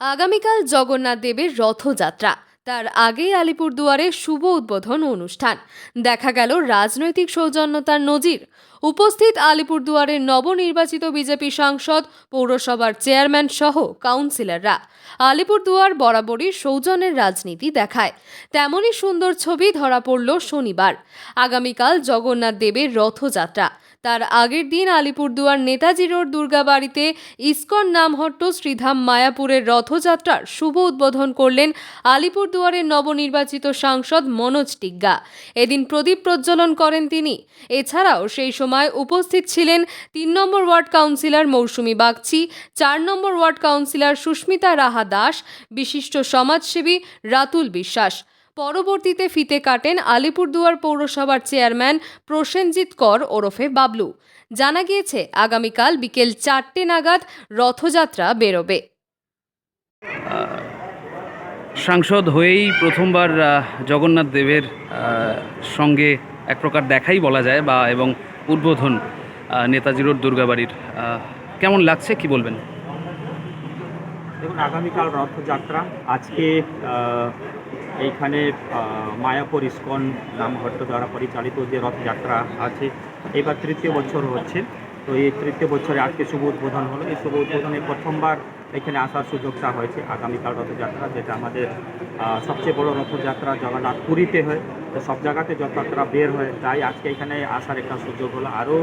আগামীকাল জগন্নাথ দেবের রথযাত্রা। তার আগেই আলিপুরদুয়ারে শুভ উদ্বোধন অনুষ্ঠান। দেখা গেল রাজনৈতিক সৌজন্যতার নজির। উপস্থিত আলিপুরদুয়ারের নবনির্বাচিত বিজেপি সাংসদ, পৌরসভার চেয়ারম্যান সহ কাউন্সিলররা। আলিপুরদুয়ার বরাবরই সৌজন্যের রাজনীতি দেখায়। তেমনই সুন্দর ছবি ধরা পড়ল শনিবার। আগামীকাল জগন্নাথ দেবের রথযাত্রা। তার আগের দিন আলিপুরদুয়ার নেতাজি রোড দুর্গাবাড়িতে ইস্কন নামহট্ট শ্রীধাম মায়াপুরের রথযাত্রার শুভ উদ্বোধন করলেন আলিপুরদুয়ারের নবনির্বাচিত সাংসদ মনোজ টিগ্গা। এদিন প্রদীপ প্রজ্বলন করেন তিনি। এছাড়াও সেই সময় উপস্থিত ছিলেন তিন নম্বর ওয়ার্ড কাউন্সিলর মৌসুমী বাগচি, চার নম্বর ওয়ার্ড কাউন্সিলর সুস্মিতা রাহা দাস, বিশিষ্ট সমাজসেবী রাতুল বিশ্বাস। পরবর্তীতে ফিতে কাটেন আলিপুরদুয়ার পৌরসভার চেয়ারম্যান প্রসেনজিৎ কর ওরফে বাবলু। জানা গিয়েছে, আগামীকাল বিকেল চারটে নাগাদ রথযাত্রা বেরোবে। সাংসদ হয়েই প্রথমবার জগন্নাথ দেবের সঙ্গে এক প্রকার দেখাই বলা যায় বা এবং উদ্বোধন নেতাজি রোড দুর্গাবাড়ির কেমন লাগছে কি বলবেন? দেখুন, আগামীকাল রথযাত্রা। আজকে এইখানে মায়াপুর ইস্কন নামঘট্ট দ্বারা পরিচালিত যে রথযাত্রা আছে এবার তৃতীয় বছর হচ্ছে। তো এই তৃতীয় বছরে আজকে শুভ উদ্বোধন হলো। এই শুভ উদ্বোধনে প্রথমবার এখানে আসার সুযোগটা হয়েছে আগামীকাল রথযাত্রা, যেটা আমাদের সবচেয়ে বড় রথযাত্রা জগন্নাথ পুরীতে হয়। তো সব জায়গাতে রথযাত্রা বের হয়। তাই আজকে এখানে আসার একটা সুযোগ হলো। আরও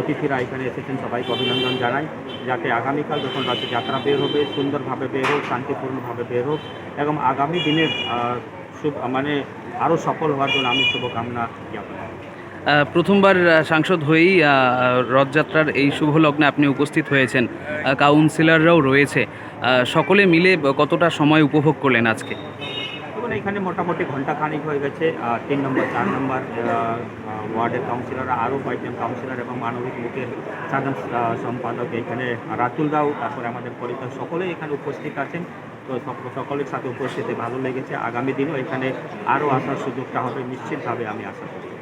অতিথিরা এখানে এসেছেন, সবাইকে অভিনন্দন জানাই। যাতে আগামীকাল যখন রথযাত্রা বের হবে, সুন্দরভাবে বের হোক, শান্তিপূর্ণভাবে বের হোক, এবং আগামী দিনের মানে আরও সফল হওয়ার জন্য আমি শুভকামনা জ্ঞাপন প্রথমবার সাংসদ হয়েই রথযাত্রার এই শুভ লগ্নে আপনি উপস্থিত হয়েছেন। কাউন্সিলররাও রয়েছে। সকলে মিলে কতটা সময় উপভোগ করলেন আজকে? এখানে মোটামুটি ঘণ্টা খানিক হয়ে গেছে তিন নম্বর, চার নম্বর ওয়ার্ডের কাউন্সিলররা, আরও কয়েকজন কাউন্সিলর এবং মানবিক মুখের সাধারণ সম্পাদক এখানে রাতুল রাও, তারপরে আমাদের পরিচয় সকলেই এখানে উপস্থিত আছেন। তো সক- সকলের সাথে উপস্থিতি ভালো লেগেছে। আগামী দিনেও এখানে আরও আসার সুযোগটা হবে, নিশ্চিতভাবে আমি আশা করি।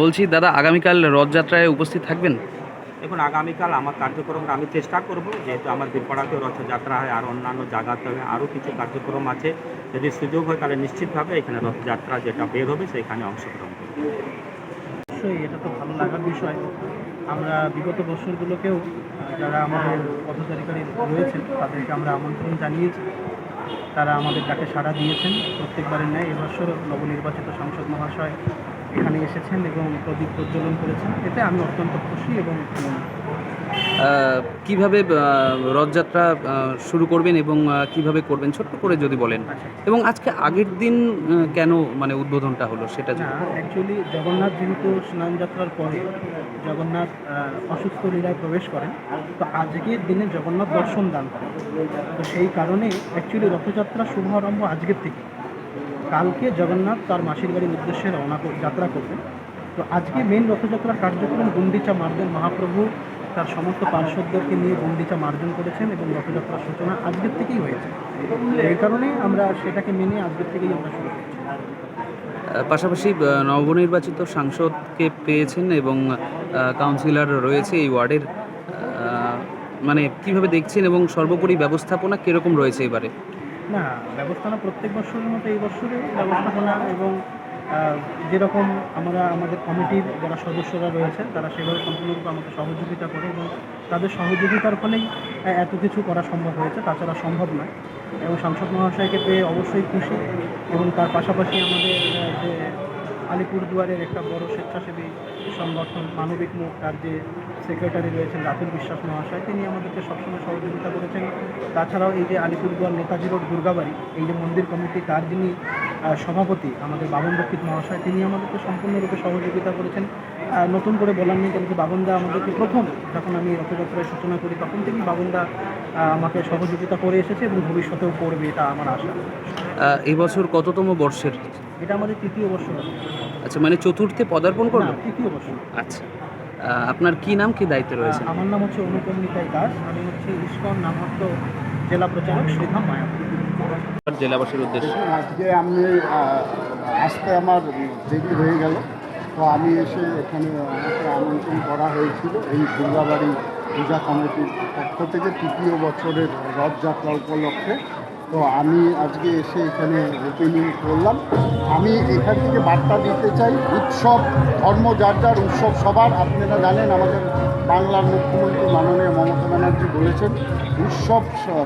বলছি দাদা আগামীকাল রথযাত্রায় উপস্থিত থাকবেন? দেখুন আগামীকাল আমার কার্যক্রমটা আমি চেষ্টা করব যেহেতু আমার বীরপাড়াতেও রথযাত্রা হয় আর অন্যান্য জায়গাতে হয় আরও কিছু কার্যক্রম আছে। যদি সুযোগ হয় তাহলে নিশ্চিতভাবে এখানে রথযাত্রা যেটা বের হবে সেখানে অংশগ্রহণ করব। অবশ্যই এটা তো ভালো লাগার বিষয়। আমরা বিগত বছরগুলোকেও যারা আমাদের পথচারিকারী রয়েছেন তাদেরকে আমরা আমন্ত্রণ জানিয়েছি। তারা আমাদের ডাকে সাড়া দিয়েছেন প্রত্যেকবারের ন্যায় এবছর নবনির্বাচিত সাংসদ মহাশয় এখানে এসেছেন এবং প্রদীপ প্রজ্বলন করেছেন। এতে আমি অত্যন্ত খুশি এবং। কীভাবে রথযাত্রা শুরু করবেন এবং কীভাবে করবেন? ছোট্ট করে যদি বলেন। আচ্ছা। এবং আজকে আগের দিন কেন মানে উদ্বোধনটা হলো সেটা অ্যাকচুয়ালি জগন্নাথ যেহেতু স্নানযাত্রার পরে জগন্নাথ অসুস্থ লীলায় প্রবেশ করেন তো আজকের দিনে জগন্নাথ দর্শন দান করেন। তো সেই কারণে অ্যাকচুয়ালি রথযাত্রা শুভারম্ভ আজকের থেকে। কালকে জগন্নাথ তার মাসির বাড়ির উদ্দেশ্যে রওনা যাত্রা করবেন। তো আজকে মেন রথযাত্রার কার্যক্রম গুন্ডিচা মার্জন মহাপ্রভু তার সমস্ত পার্শ্বদেরকে নিয়ে গুন্ডিচা মার্জন করেছেন এবং রথযাত্রার সূচনা আজকের থেকেই হয়েছে। এই কারণে আমরা সেটাকে মেনে আজকের থেকেই আমরা শুরু করছি। পাশাপাশি নবনির্বাচিত সাংসদকে পেয়েছেন এবং কাউন্সিলর রয়েছে এই ওয়ার্ডের মানে কীভাবে দেখছেন এবং সর্বোপরি ব্যবস্থাপনা কীরকম রয়েছে এবারে? না ব্যবস্থাপনা প্রত্যেক বছরের মতো এই বছরে ব্যবস্থাপনা এবং যেরকম আমরা আমাদের কমিটির যারা সদস্যরা রয়েছেন তারা সেভাবে সম্পূর্ণরূপে আমাকে সহযোগিতা করে এবং তাদের সহযোগিতার ফলেই এত কিছু করা সম্ভব হয়েছে, তাছাড়া সম্ভব নয়। এবং সাংসদ মহাশয়কে পেয়ে অবশ্যই খুশি এবং তার পাশাপাশি আমাদের যে আলিপুরদুয়ারের একটা বড় স্বেচ্ছাসেবী সংগঠন মানবিক মুখ তার যে সেক্রেটারি রয়েছেন রাতুল বিশ্বাস মহাশয়, তিনি আমাদেরকে সবসময় সহযোগিতা করেছেন। তাছাড়াও এই যে আলিপুরদুয়ার নেতাজি রোড দুর্গাবাড়ি, এই যে মন্দির কমিটি, তার যিনি সভাপতি আমাদের বাবন রক্ষিত মহাশয়, তিনি আমাদেরকে সম্পূর্ণরূপে সহযোগিতা করেছেন। নতুন করে বলার নেই, কিন্তু বাবনদা আমাদেরকে প্রথম যখন আমি রথযাত্রায় সূচনা করি, তখন থেকেই বাবনদা আমাকে সহযোগিতা করে এসেছে এবং ভবিষ্যতেও করবে এটা আমার আশা। এই বছর কততম বর্ষের? এটা আমাদের তৃতীয় বর্ষ। আচ্ছা মানে চতুর্থে পদার্পণ করল তৃতীয় বর্ষ। আচ্ছা। আপনার কি নাম কি দায়িত্বে রয়েছে? আমার নাম হচ্ছে অনুপম নিতাই দাস। আমি হচ্ছে ইস্কন নামহট্ট জেলা প্রচারক শ্রীধাম মায়াপুর। জেলাবাসীর উদ্দেশ্যে। আজকে আমি আসতে আমার দেরি হয়ে গেল। তো আমি এসে এখানে আমাকে আমন্ত্রণ করা হয়েছিল এই দুর্গাবাড়ি পূজা কমিটির পক্ষ থেকে তৃতীয় বছরের রথযাত্রা উপলক্ষে। তো আমি আজকে এসে এখানে ওপেনিং করলাম। আমি এখান থেকে বার্তা দিতে চাই, উৎসব, ধর্ম, যার যার উৎসব সবার, আপনারা জানেন আমাদের বাংলার মুখ্যমন্ত্রী মাননীয় মমতা ব্যানার্জি বলেছেন, উৎসব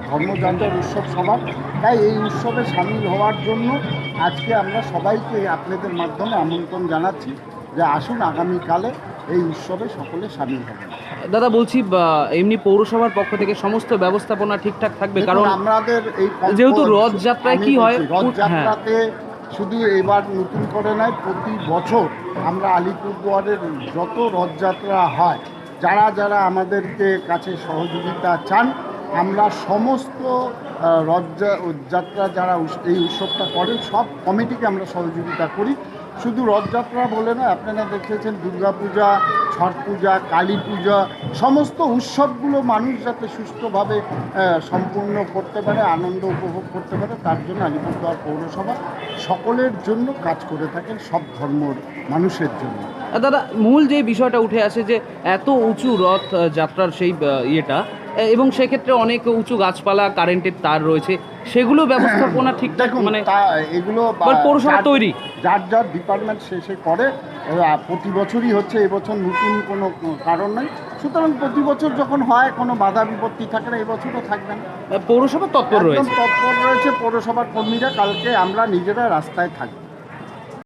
ধর্ম, যার যার উৎসব সবার। তাই এই উৎসবে সামিল হওয়ার জন্য আজকে আমরা সবাইকে আপনাদের মাধ্যমে আমন্ত্রণ জানাচ্ছি যে আসুন আগামীকালে এই উৎসবে সকলে সামিল হবেন। দাদা বলছি এমনি পৌরসভার পক্ষ থেকে সমস্ত ব্যবস্থাপনা ঠিকঠাক থাকবে কারণ আমাদের এই যেহেতু রথযাত্রায় কি হয়? রথযাত্রাতে শুধু এবার নতুন করে নয় প্রতি বছর আমরা আলিপুরদুয়ারের যত রথযাত্রা হয় যারা যারা আমাদেরকে কাছে সহযোগিতা চান আমরা সমস্ত আহ, রথযা- যারা এই উৎসবটা করেন সব কমিটিকে আমরা সহযোগিতা করি শুধু রথযাত্রা বলে না আপনারা দেখেছেন দুর্গাপূজা, ছট পূজা, কালী পূজা, সমস্ত উৎসবগুলো মানুষ যাতে সুস্থভাবে সম্পূর্ণ করতে পারে, আনন্দ উপভোগ করতে পারে, তার জন্য আলিপুরদুয়ার পৌরসভা সকলের জন্য কাজ করে থাকেন সব ধর্মর মানুষের জন্য। দাদা মূল যে বিষয়টা উঠে আসে যে এত উঁচু রথ যাত্রার সেই ইয়েটা এবং সেক্ষেত্রে অনেক উঁচু গাছপালা কারেন্টের তার রয়েছে সেগুলো ব্যবস্থাপনা ঠিকঠাক মানে এগুলো পৌরসভা তৈরি। যার যার ডিপার্টমেন্ট সে করে প্রতি বছরই হচ্ছে এবছর নতুন কোনো কারণ নেই। সুতরাং প্রতি বছর যখন হয় কোনো বাধা বিপত্তি থাকে না এবছরও থাকবে না। পৌরসভা তৎপর রয়েছে। তৎপর রয়েছে পৌরসভার কর্মীরা কালকে আমরা নিজেরা রাস্তায় থাকব।